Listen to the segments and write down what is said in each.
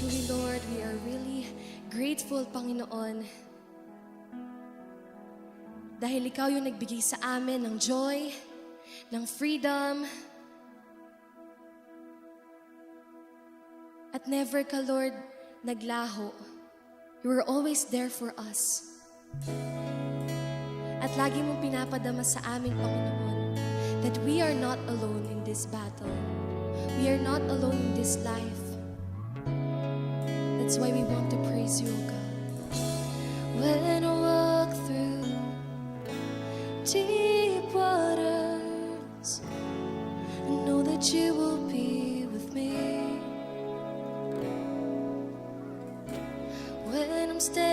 truly, Lord, we are really grateful, Panginoon. Dahil Ikaw yung nagbigay sa amin ng joy, ng freedom, at never ka, Lord, naglaho. You were always there for us. At lagi mong pinapadama sa amin, Panginoon, that we are not alone in this battle. We are not alone in this life. That's why we want to praise you, God. When I walk through deep waters, I know that you will be with me. When I'm standing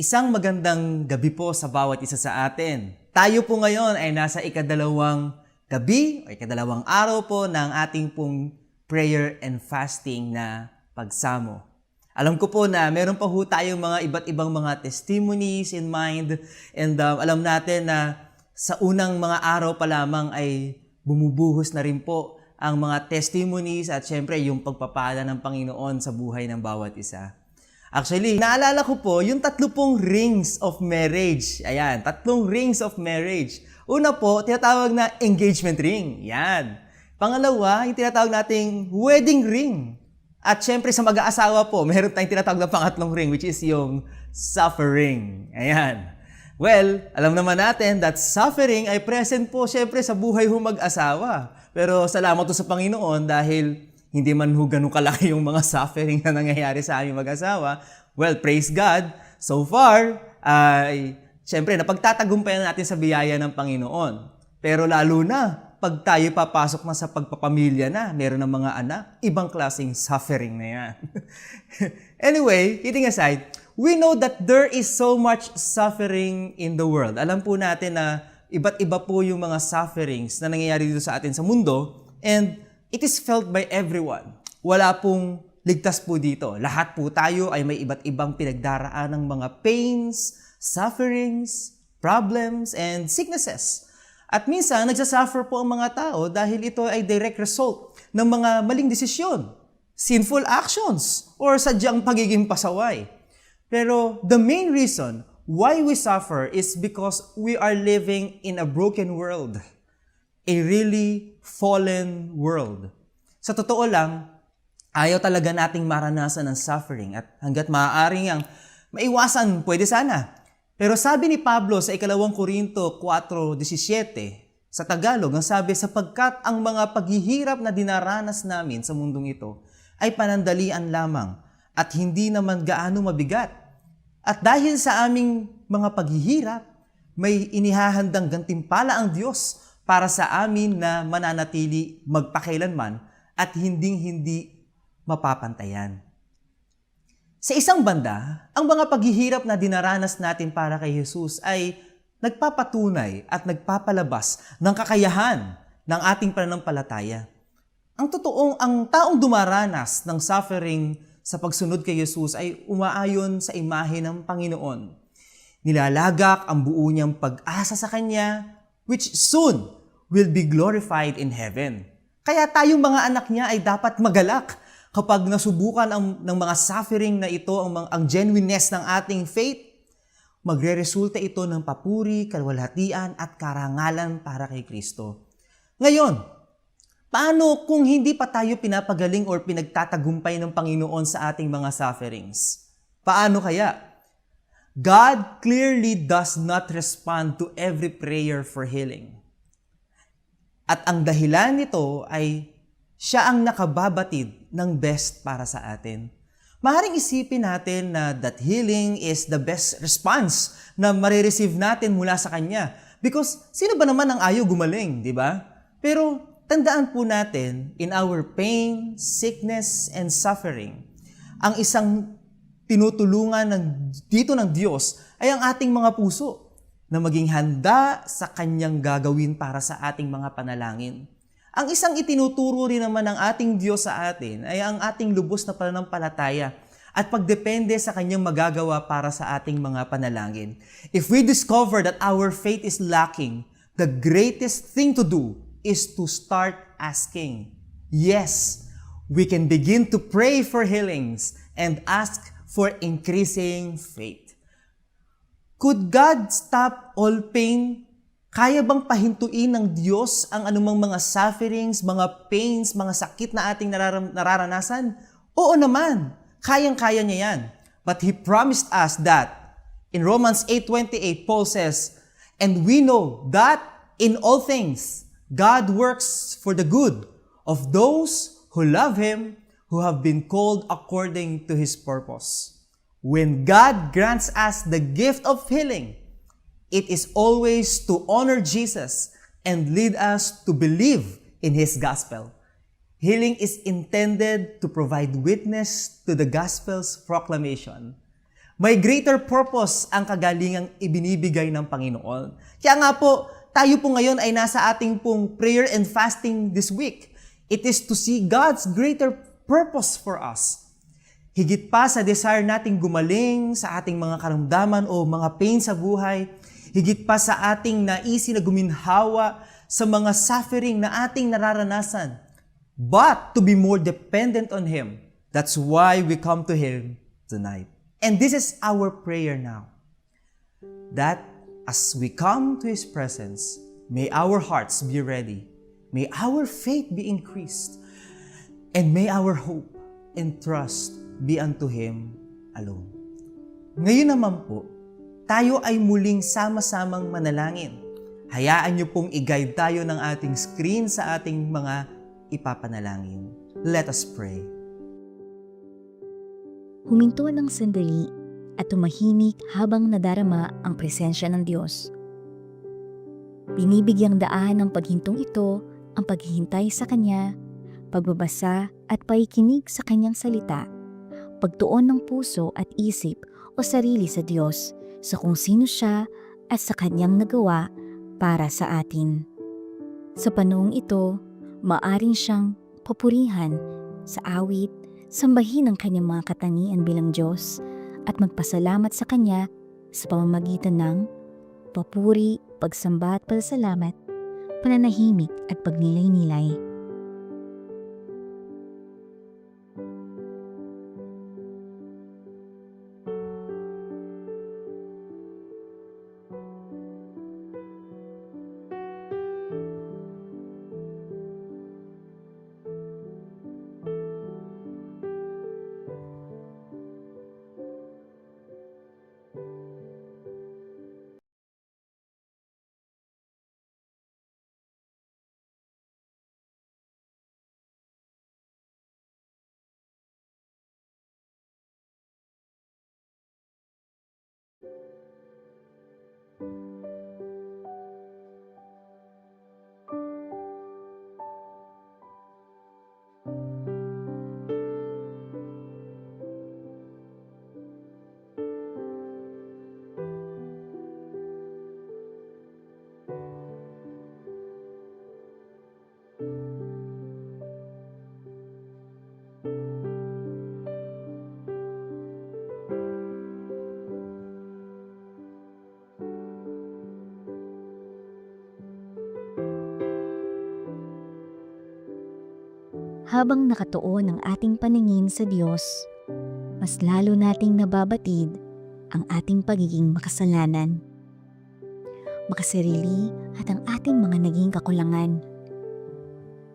Isang magandang gabi po sa bawat isa sa atin. Tayo po ngayon ay nasa ikadalawang gabi o ikadalawang araw po ng ating pong prayer and fasting na pagsamo. Alam ko po na meron pa ho tayong mga iba't ibang mga testimonies in mind and um, alam natin na sa unang mga araw pa lamang ay bumubuhos na rin po ang mga testimonies at syempre yung pagpapala ng Panginoon sa buhay ng bawat isa. Actually, naalala ko po yung tatlo pong rings of marriage. Ayan, tatlong rings of marriage. Una po, tinatawag na engagement ring. Yan. Pangalawa, yung tinatawag nating wedding ring. At syempre sa mag-aasawa po, meron tayong tinatawag na pangatlong ring which is yung suffering. Ayan. Well, alam naman natin that suffering ay present po syempre sa buhay ho mag-asawa. Pero salamat to sa Panginoon dahil hindi man ho ganun kalaki yung mga suffering na nangyayari sa aming mag-asawa. Well, praise God. So far, ay syempre napagtatagumpayan natin sa biyaya ng Panginoon. Pero lalo na, pag tayo papasok na sa pagpapamilya na, meron ng mga anak, ibang klaseng suffering na yan. anyway, kidding aside, we know that there is so much suffering in the world. Alam po natin na iba't iba po yung mga sufferings na nangyayari dito sa atin sa mundo and it is felt by everyone. Wala pong ligtas po dito. Lahat po tayo ay may iba't ibang pinagdaraan ng mga pains, sufferings, problems, and sicknesses. At minsan, nagsasuffer po ang mga tao dahil ito ay direct result ng mga maling desisyon, sinful actions, or sadyang pagiging pasaway. Pero the main reason why we suffer is because we are living in a broken world. A really fallen world. Sa totoo lang, ayaw talaga nating maranasan ng suffering at hanggat maaaring ang maiwasan, pwede sana. Pero sabi ni Pablo sa ikalawang Korinto 4.17, sa Tagalog, ang sabi, sapagkat ang mga paghihirap na dinaranas namin sa mundong ito ay panandalian lamang at hindi naman gaano mabigat. At dahil sa aming mga paghihirap, may inihahandang gantimpala ang Diyos para sa amin na mananatili magpakailanman at hinding-hindi mapapantayan. Sa isang banda, ang mga paghihirap na dinaranas natin para kay Jesus ay nagpapatunay at nagpapalabas ng kakayahan ng ating pananampalataya. Ang totoong, ang taong dumaranas ng suffering sa pagsunod kay Jesus ay umaayon sa imahe ng Panginoon. Nilalagak ang buo niyang pag-asa sa Kanya, which soon will be glorified in heaven. Kaya tayong mga anak niya ay dapat magalak kapag nasubukan ang, ng mga suffering na ito, ang, ang genuineness ng ating faith, magre-resulta ito ng papuri, kalwalhatian at karangalan para kay Kristo. Ngayon, paano kung hindi pa tayo pinapagaling or pinagtatagumpay ng Panginoon sa ating mga sufferings? Paano kaya? God clearly does not respond to every prayer for healing. At ang dahilan nito ay siya ang nakababatid ng best para sa atin. Maharing isipin natin na that healing is the best response na marireceive natin mula sa Kanya. Because sino ba naman ang ayaw gumaling, di ba? Pero tandaan po natin, in our pain, sickness, and suffering, ang isang tinutulungan ng, dito ng Diyos ay ang ating mga puso na maging handa sa Kanyang gagawin para sa ating mga panalangin. Ang isang itinuturo rin naman ng ating Diyos sa atin ay ang ating lubos na pananampalataya at pagdepende sa Kanyang magagawa para sa ating mga panalangin. If we discover that our faith is lacking, the greatest thing to do is to start asking. Yes, we can begin to pray for healings and ask for increasing faith. Could God stop all pain? Kaya bang pahintuin ng Diyos ang anumang mga sufferings, mga pains, mga sakit na ating nararam- nararanasan? Oo naman, kayang-kaya niya yan. But He promised us that in Romans 8.28, Paul says, And we know that in all things, God works for the good of those who love Him, who have been called according to His purpose. When God grants us the gift of healing, it is always to honor Jesus and lead us to believe in His gospel. Healing is intended to provide witness to the gospel's proclamation. May greater purpose ang kagalingang ibinibigay ng Panginoon. Kaya nga po, tayo po ngayon ay nasa ating pong prayer and fasting this week. It is to see God's greater purpose for us. Higit pa sa desire nating gumaling sa ating mga karamdaman o mga pain sa buhay, higit pa sa ating naisi na guminhawa sa mga suffering na ating nararanasan, but to be more dependent on Him. That's why we come to Him tonight. And this is our prayer now. That as we come to His presence, may our hearts be ready, may our faith be increased, and may our hope and trust be unto Him alone. Ngayon naman po, tayo ay muling sama-samang manalangin. Hayaan niyo pong i-guide tayo ng ating screen sa ating mga ipapanalangin. Let us pray. Huminto ng sandali at tumahimik habang nadarama ang presensya ng Diyos. Binibigyang daan ng paghintong ito ang paghihintay sa Kanya, pagbabasa at paikinig sa Kanyang salita, pagtuon ng puso at isip o sarili sa Diyos sa kung sino siya at sa Kanyang nagawa para sa atin. Sa panahong ito, maaring siyang papurihan sa awit, sambahin ang kanyang mga katangian bilang Diyos at magpasalamat sa Kanya sa pamamagitan ng papuri, pagsamba at pasalamat, pananahimik at pagnilay-nilay. Habang nakatuon ang ating paningin sa Diyos, mas lalo nating nababatid ang ating pagiging makasalanan, makasarili at ang ating mga naging kakulangan.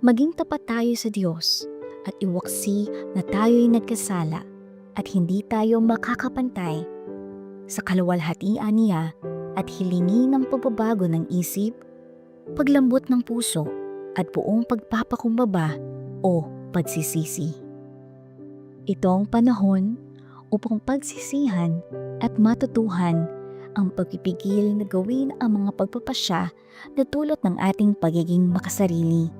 Maging tapat tayo sa Diyos at iwaksi na tayo'y nagkasala at hindi tayo makakapantay sa kaluwalhatian niya at hilingi ng pagbabago ng isip, paglambot ng puso at buong pagpapakumbaba o pagsisisi. Ito panahon upang pagsisihan at matutuhan ang pagpipigil na gawin ang mga pagpapasya na dulot ng ating pagiging makasarili.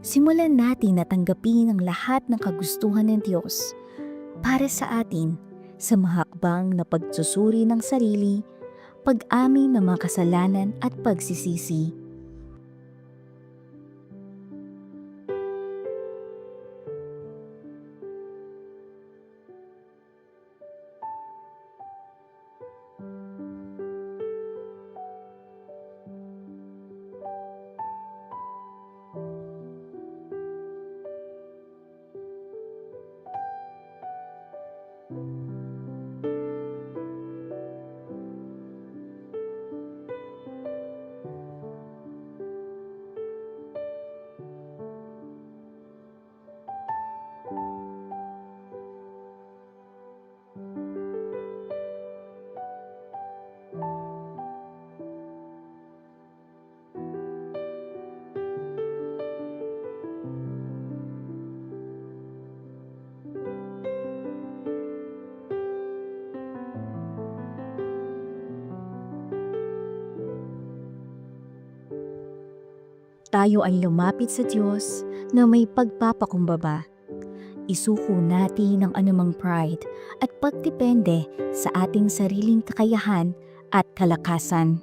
Simulan natin na tanggapin ang lahat ng kagustuhan ng Diyos para sa atin sa mahakbang na pagsusuri ng sarili, pag-amin ng mga kasalanan at pagsisisi. Tayo ay lumapit sa Diyos na may pagpapakumbaba. Isuko natin ang anumang pride at pagdepende sa ating sariling kakayahan at kalakasan.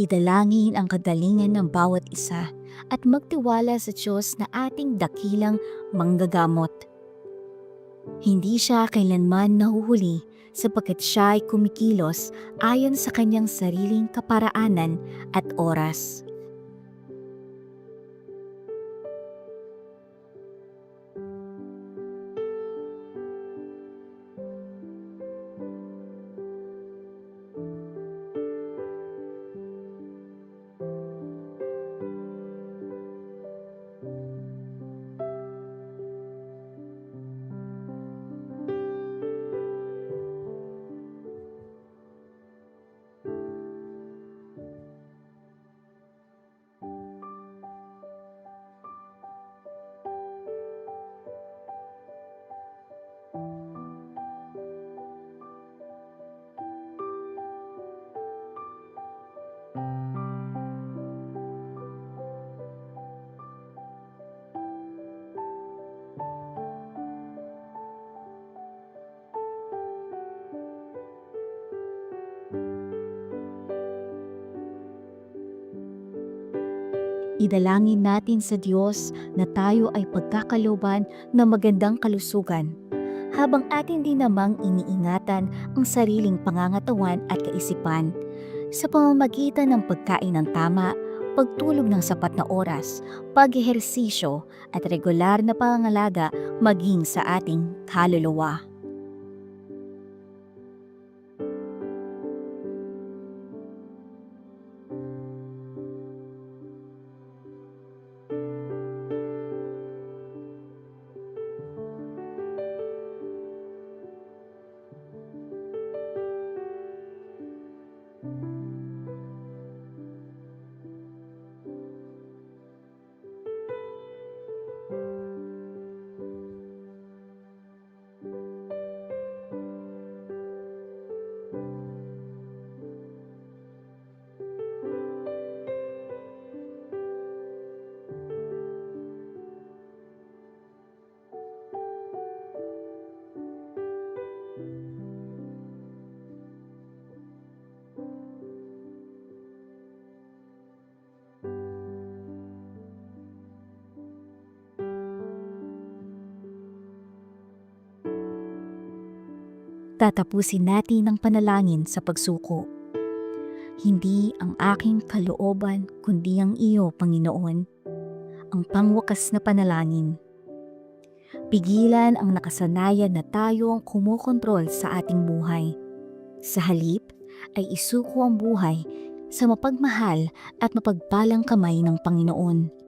Idalangin ang kagalingan ng bawat isa at magtiwala sa Diyos na ating dakilang manggagamot. Hindi siya kailanman nahuhuli sapagkat siya ay kumikilos ayon sa kanyang sariling kaparaanan at oras. Idalangin natin sa Diyos na tayo ay pagkakaloban ng magandang kalusugan habang atin din namang iniingatan ang sariling pangangatawan at kaisipan sa pamamagitan ng pagkain ng tama, pagtulog ng sapat na oras, pag-ehersisyo at regular na pangangalaga maging sa ating kaluluwa. Tatapusin natin ang panalangin sa pagsuko. Hindi ang aking kalooban kundi ang iyo, Panginoon, ang pangwakas na panalangin. Pigilan ang nakasanayan na tayo ang kumokontrol sa ating buhay. Sa halip ay isuko ang buhay sa mapagmahal at mapagpalang kamay ng Panginoon.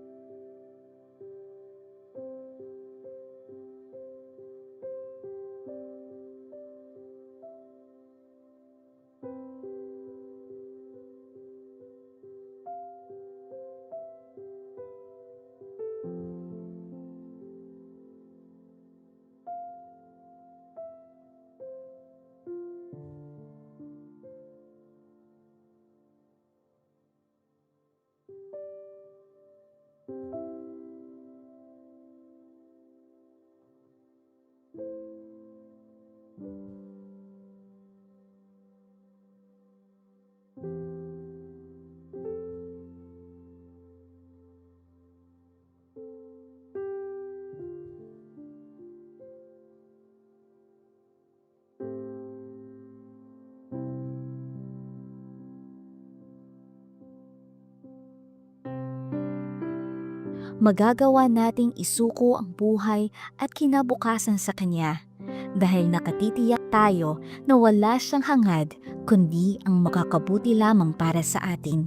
Magagawa nating isuko ang buhay at kinabukasan sa Kanya dahil nakatitiyak tayo na wala siyang hangad kundi ang makakabuti lamang para sa atin.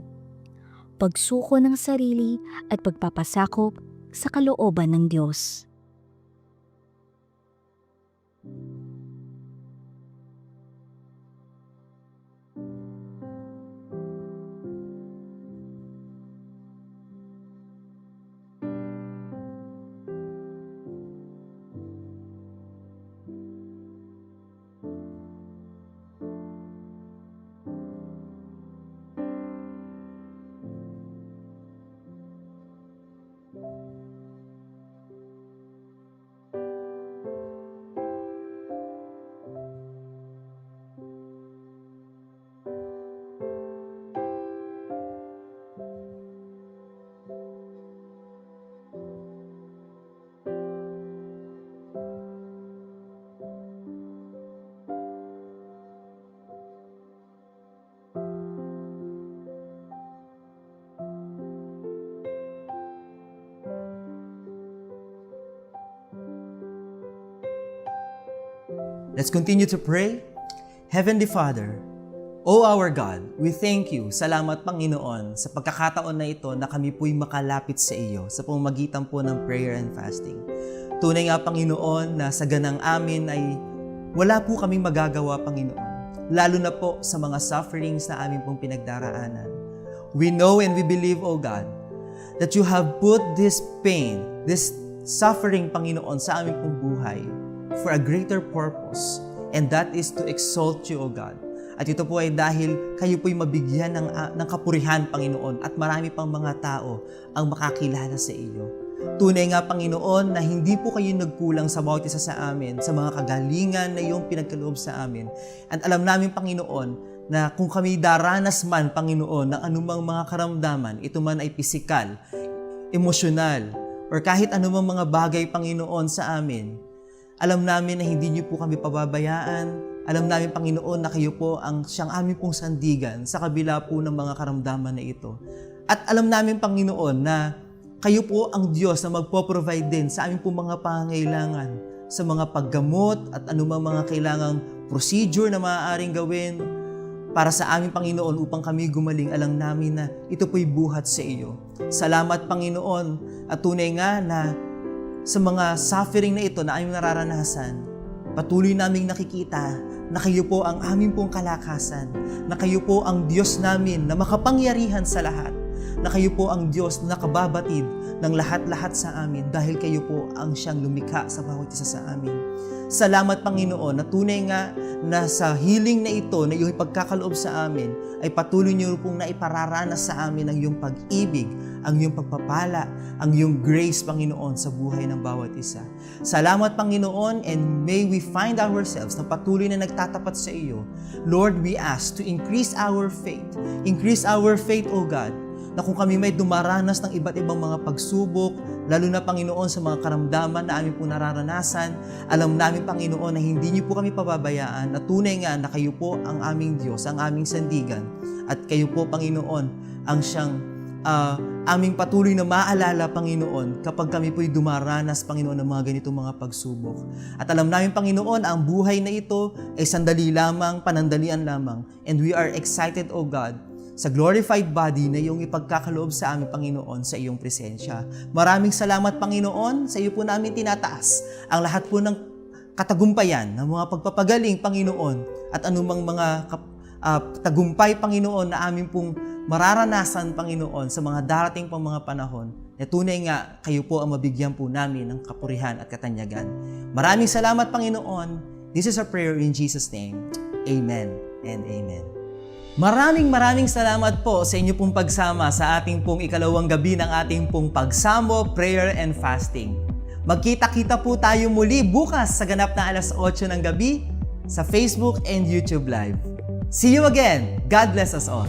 Pagsuko ng sarili at pagpapasakop sa kalooban ng Diyos. Let's continue to pray. Heavenly Father, O our God, we thank you. Salamat Panginoon sa pagkakataon na ito na kami po'y makalapit sa iyo sa pamamagitan po ng prayer and fasting. Tunay nga Panginoon na sa ganang amin ay wala po kaming magagawa Panginoon. Lalo na po sa mga sufferings na amin pong pinagdaraanan. We know and we believe, O God, that you have put this pain, this suffering, Panginoon, sa aming pong buhay for a greater purpose. And that is to exalt you, O God. At ito po ay dahil kayo po'y mabigyan ng, ah, ng kapurihan, Panginoon, at marami pang mga tao ang makakilala sa iyo. Tunay nga, Panginoon, na hindi po kayo nagkulang sa bawat isa sa amin, sa mga kagalingan na iyong pinagkaloob sa amin. At alam namin, Panginoon, na kung kami daranas man, Panginoon, ng anumang mga karamdaman, ito man ay pisikal, emosyonal, or kahit anumang mga bagay, Panginoon, sa amin, alam namin na hindi niyo po kami pababayaan. Alam namin, Panginoon, na kayo po ang siyang aming pong sandigan sa kabila po ng mga karamdaman na ito. At alam namin, Panginoon, na kayo po ang Diyos na magpo-provide din sa aming pong mga pangangailangan, sa mga paggamot at anumang mga kailangang procedure na maaaring gawin para sa aming Panginoon upang kami gumaling. Alam namin na ito po'y buhat sa iyo. Salamat, Panginoon, at tunay nga na sa mga suffering na ito na aming nararanasan, patuloy naming nakikita na kayo po ang aming pong kalakasan, na kayo po ang Diyos namin na makapangyarihan sa lahat, na kayo po ang Diyos na nakababatid ng lahat-lahat sa amin dahil kayo po ang siyang lumikha sa bawat isa sa amin. Salamat Panginoon na tunay nga na sa healing na ito na iyong pagkakaloob sa amin ay patuloy niyo pong naipararanas sa amin ang iyong pag-ibig, ang iyong pagpapala, ang iyong grace Panginoon sa buhay ng bawat isa. Salamat Panginoon and may we find ourselves na patuloy na nagtatapat sa iyo. Lord, we ask to increase our faith. Increase our faith, O God, na kung kami may dumaranas ng iba't ibang mga pagsubok, lalo na Panginoon sa mga karamdaman na aming po nararanasan, alam namin Panginoon na hindi niyo po kami pababayaan, na tunay nga na kayo po ang aming Diyos, ang aming sandigan, at kayo po Panginoon ang siyang ah, aming patuloy na maalala, Panginoon, kapag kami po'y dumaranas, Panginoon, ng mga ganitong mga pagsubok. At alam namin, Panginoon, ang buhay na ito ay sandali lamang, panandalian lamang. And we are excited, O God, sa glorified body na iyong ipagkakaloob sa aming Panginoon sa iyong presensya. Maraming salamat, Panginoon, sa iyo po namin tinataas ang lahat po ng katagumpayan, ng mga pagpapagaling, Panginoon, at anumang mga kap- ah, tagumpay, Panginoon, na aming pong mararanasan, Panginoon, sa mga darating pang mga panahon, na tunay nga kayo po ang mabigyan po namin ng kapurihan at katanyagan. Maraming salamat, Panginoon. This is our prayer in Jesus' name. Amen and amen. Maraming maraming salamat po sa inyo pong pagsama sa ating pong ikalawang gabi ng ating pong pagsamo, prayer and fasting. Magkita-kita po tayo muli bukas sa ganap na alas 8 ng gabi sa Facebook and YouTube Live. See you again. God bless us all.